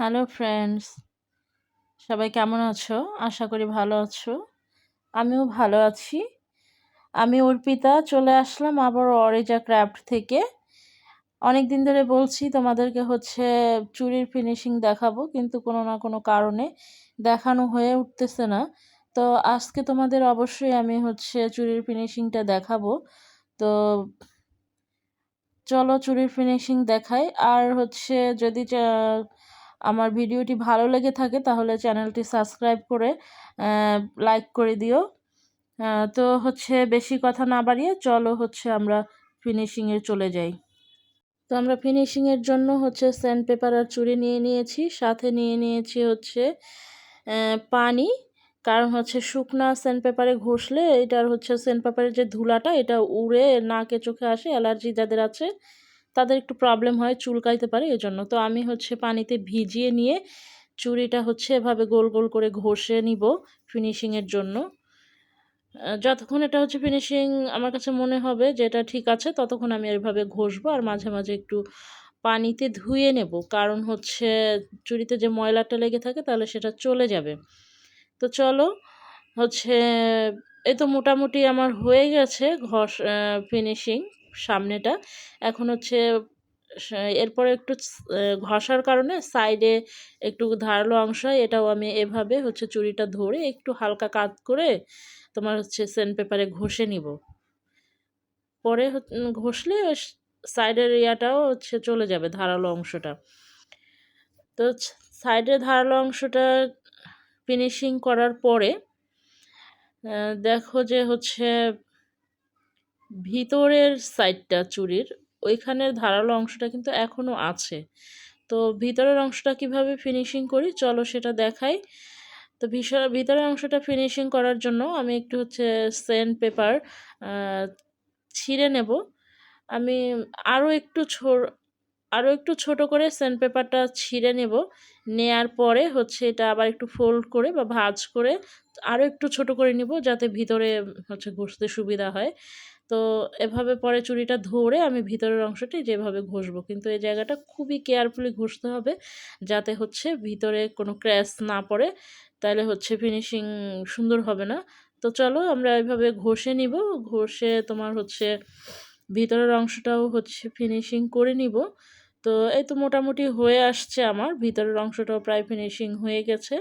Hello friends সবাই কেমন আছো? আশা করি ভালো আছো। আমিও ভালো আছি। আমি অর্পিতা, চলে আসলাম আবার অরিজা ক্রাফট থেকে। অনেক দিন ধরে বলছি তোমাদেরকে হচ্ছে চুরির ফিনিশিং দেখাবো, কিন্তু কোনো না কোনো কারণে দেখানো হয়ে উঠতেছে না। তো আজকে তোমাদের অবশ্যই আমি হচ্ছে চুরির ফিনিশিংটা দেখাবো। তো চলো চুরির ফিনিশিং দেখাই। আর হচ্ছে যদি আমার ভিডিওটি ভালো লেগে থাকে তাহলে চ্যানেলটি সাবস্ক্রাইব করে লাইক করে দিও। তো হচ্ছে বেশি কথা না বাড়িয়ে চলো হচ্ছে আমরা ফিনিশিংয়ে চলে যাই। তো আমরা ফিনিশিংয়ের জন্য হচ্ছে স্যান্ড পেপার আর চুড়ি নিয়ে নিয়েছি, সাথে নিয়ে নিয়েছি হচ্ছে পানি। কারণ হচ্ছে শুকনা স্যান্ড পেপারে ঘষলে এটার হচ্ছে স্যান্ড পেপারের যে ধুলাটা এটা উড়ে নাকে চোখে আসে, অ্যালার্জি যাদের আছে তাদের একটু প্রবলেম হয় চুলকাইতে পারে এই জন্য তো আমি হচ্ছে পানিতে ভিজিয়ে নিয়ে চুড়িটা হচ্ছে এভাবে গোল গোল করে ঘষে নিব ফিনিশিংয়ের জন্য। যতক্ষণ এটা হচ্ছে ফিনিশিং আমার কাছে মনে হবে যে এটা ঠিক আছে, ততক্ষণ আমি এভাবে ঘষবো আর মাঝে মাঝে একটু পানিতে ধুয়ে নেব। কারণ হচ্ছে চুড়িতে যে ময়লাটা লেগে থাকে তাহলে সেটা চলে যাবে। তো চলো, হচ্ছে এই তো মোটামুটি আমার হয়ে গেছে ঘষ ফিনিশিং সামনেটা। এখন হচ্ছে এরপরে একটু ঘষার কারণে সাইডে একটু ধারালো অংশ, এটাও আমি এভাবে হচ্ছে চুড়িটা ধরে একটু হালকা কাত করে তোমার হচ্ছে সেন্ট পেপারে ঘষে নিব। পরে ঘষলে সাইডের ইয়াটাও হচ্ছে চলে যাবে ধারালো অংশটা। তো সাইডের ধারালো অংশটা ফিনিশিং করার পরে দেখো যে হচ্ছে ভিতরের সাইডটা চুরির, ওইখানের ধারালো অংশটা কিন্তু এখনও আছে। তো ভিতরের অংশটা কীভাবে ফিনিশিং করি? চলো সেটা দেখাই। তো ভীষণ ভিতরের অংশটা ফিনিশিং করার জন্য আমি একটু হচ্ছে সেন্ট পেপার ছিঁড়ে নেব। আমি আরও একটু ছো আরও একটু ছোট করে সেন্ট পেপারটা ছিঁড়ে নেব। নেয়ার পরে হচ্ছে এটা আবার একটু ফোল্ড করে বা ভাজ করে আরও একটু ছোট করে নিব যাতে ভিতরে হচ্ছে ঘষতে সুবিধা হয়। তো এভাবে পরে চুড়িটা ধরে আমি ভিতরের অংশটি যেভাবে ঘষবো। কিন্তু এই জায়গাটা খুবই কেয়ারফুলি ঘষতে হবে যাতে হচ্ছে ভিতরে কোনো ক্র্যাশ না পড়ে, তাহলে হচ্ছে ফিনিশিং সুন্দর হবে না। তো চলো আমরা এভাবে ঘষে নিব, ঘষে তোমার হচ্ছে ভিতরের অংশটাও হচ্ছে ফিনিশিং করে নিব। তো এই তো মোটামুটি হয়ে আসছে আমার, ভিতরের অংশটাও প্রায় ফিনিশিং হয়ে গেছে।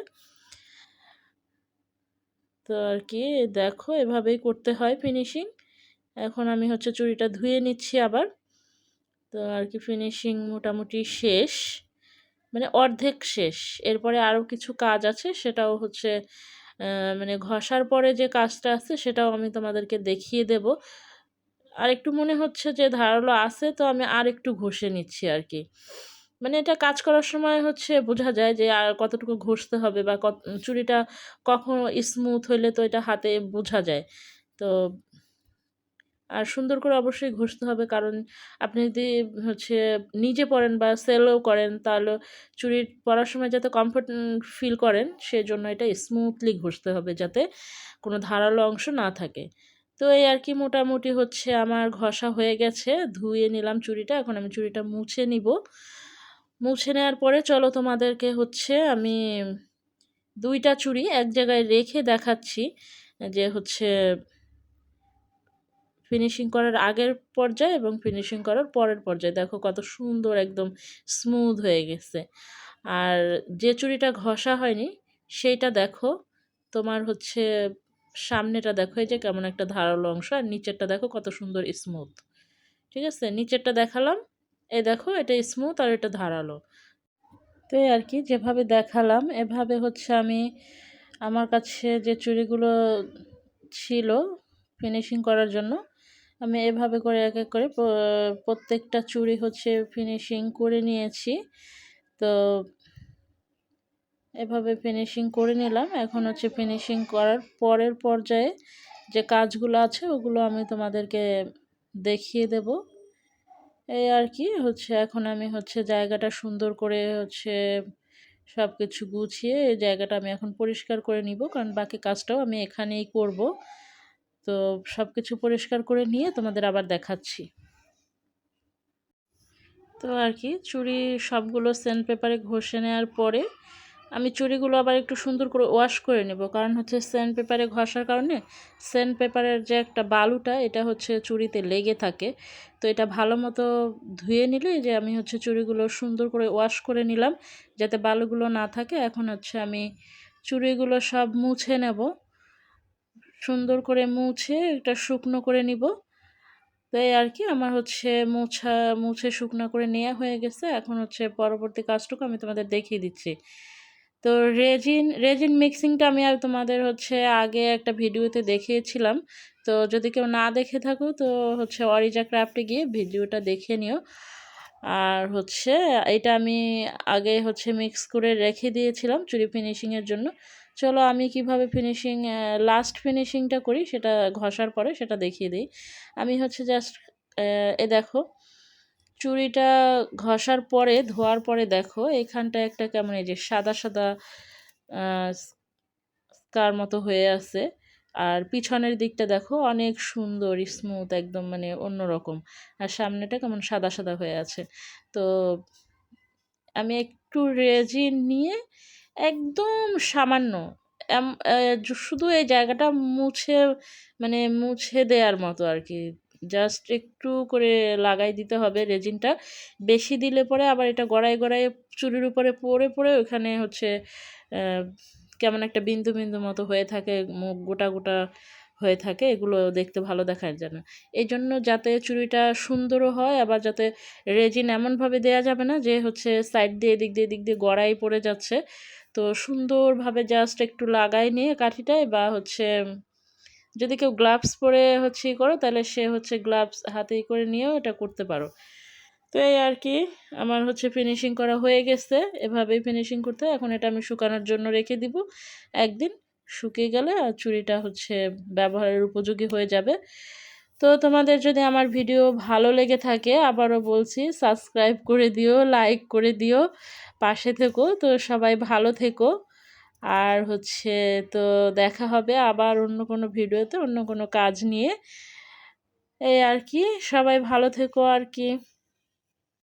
তো আর কি, দেখো এভাবেই করতে হয় ফিনিশিং। এখন আমি হচ্ছে চুড়িটা ধুয়ে নিচ্ছি আবার। তো আর কি ফিনিশিং মোটামুটি শেষ মানে অর্ধেক শেষ। এরপরে আরও কিছু কাজ আছে, সেটাও হচ্ছে মানে ঘষার পরে যে কাজটা আছে, সেটাও আমি তোমাদেরকে দেখিয়ে দেব। আর একটু মনে হচ্ছে যে ধারালো আছে, তো আমি আর একটু ঘষে নিচ্ছি আর কি। মানে এটা কাজ করার সময় হচ্ছে বোঝা যায় যে আর কতটুকু ঘষতে হবে বা কত, চুড়িটা কখন স্মুথ হইলে তো এটা হাতে বোঝা যায়। তো আর সুন্দর করে অবশ্যই ঘষতে হবে। কারণ আপনি যদি হচ্ছে নিজে পরেন বা সেলও করেন, তাহলে চুরি পরার সময় যাতে কমফোর্ট ফিল করেন সেই জন্য এটা স্মুথলি ঘষতে হবে যাতে কোনো ধারালো অংশ না থাকে। তো এই আর কি মোটামুটি হচ্ছে আমার ঘষা হয়ে গেছে, ধুয়ে নিলাম চুড়িটা এখন আমি চুড়িটা মুছে নিব। মুছে নেওয়ার পরে চলো তোমাদেরকে হচ্ছে আমি দুইটা চুড়ি এক জায়গায় রেখে দেখাচ্ছি। যে হচ্ছে ফিনিশিং করার আগের পর্যায়ে এবং ফিনিশিং করার পরের পর্যায়ে। দেখো কত সুন্দর একদম স্মুথ হয়ে গেছে। আর যে চুড়িটা ঘষা হয়নি, সেইটা দেখো, তোমার হচ্ছে সামনেটা দেখো, এই যে কেমন একটা ধারালো অংশ, আর নিচেরটা দেখো কত সুন্দর স্মুথ ঠিক আছে? নিচেরটা দেখালাম, এই দেখো এটা স্মুথ আর এটা ধারালো। তো আর কি, যেভাবে দেখালাম, এভাবে হচ্ছে আমি আমার কাছে যে চুড়িগুলো ছিল ফিনিশিং করার জন্য আমি এভাবে করে এক এক করে প্রত্যেকটা চুড়ি হচ্ছে ফিনিশিং করে নিয়েছি। তো এভাবে ফিনিশিং করে নিলাম। এখন হচ্ছে ফিনিশিং করার পরের পর্যায়ে যে কাজগুলো আছে, ওগুলো আমি তোমাদেরকে দেখিয়ে দেব। এই আর কি, হচ্ছে এখন আমি হচ্ছে জায়গাটা সুন্দর করে হচ্ছে সব কিছু গুছিয়ে এই জায়গাটা আমি এখন পরিষ্কার করে নিব। কারণ বাকি কাজটাও আমি এখানেই করব। তো সব কিছু পরিষ্কার করে নিয়ে তোমাদের আবার দেখাচ্ছি। তো আর কি, চুড়ি সবগুলো সেন্ট পেপারে ঘষে নেওয়ার পরে আমি চুড়িগুলো আবার একটু সুন্দর করে ওয়াশ করে নেব। কারণ হচ্ছে স্যান্ড পেপারে ঘষার কারণে সেন্ট পেপারের যে একটা বালুটা, এটা হচ্ছে চুড়িতে লেগে থাকে। তো এটা ভালো মতো ধুয়ে নিলে যে আমি হচ্ছে চুড়িগুলো সুন্দর করে ওয়াশ করে নিলাম, যাতে বালুগুলো না থাকে। এখন হচ্ছে আমি চুড়িগুলো সব মুছে নেব। সুন্দর করে মুছে, এটা শুকনো করে নিব। তাই আর কি, আমার হচ্ছে মুছা, মুছে শুকনো করে নেওয়া হয়ে গেছে। এখন হচ্ছে পরবর্তী কাজটুকু আমি তোমাদের দেখিয়ে দিচ্ছি। তো রেজিন রেজিন মিক্সিংটা আমি আর তোমাদের হচ্ছে আগে একটা ভিডিওতে দেখিয়েছিলাম। তো যদি কেউ না দেখে থাকো, তো হচ্ছে অরিজা ক্রাফটে গিয়ে ভিডিওটা দেখে নিও। আর হচ্ছে, এটা আমি আগে হচ্ছে মিক্স করে রেখে দিয়েছিলাম চুরি ফিনিশিংয়ের জন্য। চলো আমি কীভাবে ফিনিশিং লাস্ট ফিনিশিংটা করি সেটা ঘষার পরে সেটা দেখিয়ে দিই। আমি হচ্ছে জাস্ট এ দেখো, চুড়িটা ঘষার পরে, ধোয়ার পরে দেখো এখানটা একটা কেমন এই যে সাদা সাদা কার মতো হয়ে আছে। আর পিছনের দিকটা দেখো, অনেক সুন্দর স্মুথ একদম মানে অন্যরকম। আর সামনেটা কেমন সাদা সাদা হয়ে আছে। তো আমি একটু রেজিন নিয়ে একদম সামান্য। শুধু এই জায়গাটা মুছে মানে মুছে দেওয়ার মতো আর কি জাস্ট একটু করে লাগাই দিতে হবে রেজিনটা। বেশি দিলে পরে আবার এটা গড়াই গড়াই চুরির উপরে পড়ে পড়ে ওখানে হচ্ছে কেমন একটা বিন্দু বিন্দু মতো হয়ে থাকে, মুখ গোটা গোটা হয়ে থাকে। এগুলো দেখতে ভালো দেখায় যেন। এই জন্য যাতে চুড়িটা সুন্দরও হয়, আবার যাতে রেজিন এমনভাবে দেয়া যাবে না যে হচ্ছে সাইড দিয়ে, এদিক দিয়ে এদিক দিয়ে গড়াই পড়ে যাচ্ছে। তো সুন্দরভাবে জাস্ট একটু লাগাই নিয়ে কাঠিটায় বা হচ্ছে, যদি কেউ গ্লাভস পরে হচ্ছে ই করো, তাহলে সে হচ্ছে গ্লাভস হাতে করে নিয়েও এটা করতে পারো। তো এই আর কি, আমার হচ্ছে ফিনিশিং করা হয়ে গেছে। এভাবেই ফিনিশিং করতে এখন এটা আমি শুকানোর জন্য রেখে দিব। একদিন শুকিয়ে গেলে আর চুড়িটা হচ্ছে ব্যবহারের উপযোগী হয়ে যাবে। তো তোমাদের যদি আমার ভিডিও ভালো লেগে থাকে, আবারও বলছি সাবস্ক্রাইব করে দিও লাইক করে দিও, পাশে থেকো। তো সবাই ভালো থেকো। আর হচ্ছে তো দেখা হবে আবার অন্য কোনো ভিডিওতে, অন্য কোনো কাজ নিয়ে। এই আর কি, সবাই ভালো থেকো আর কি।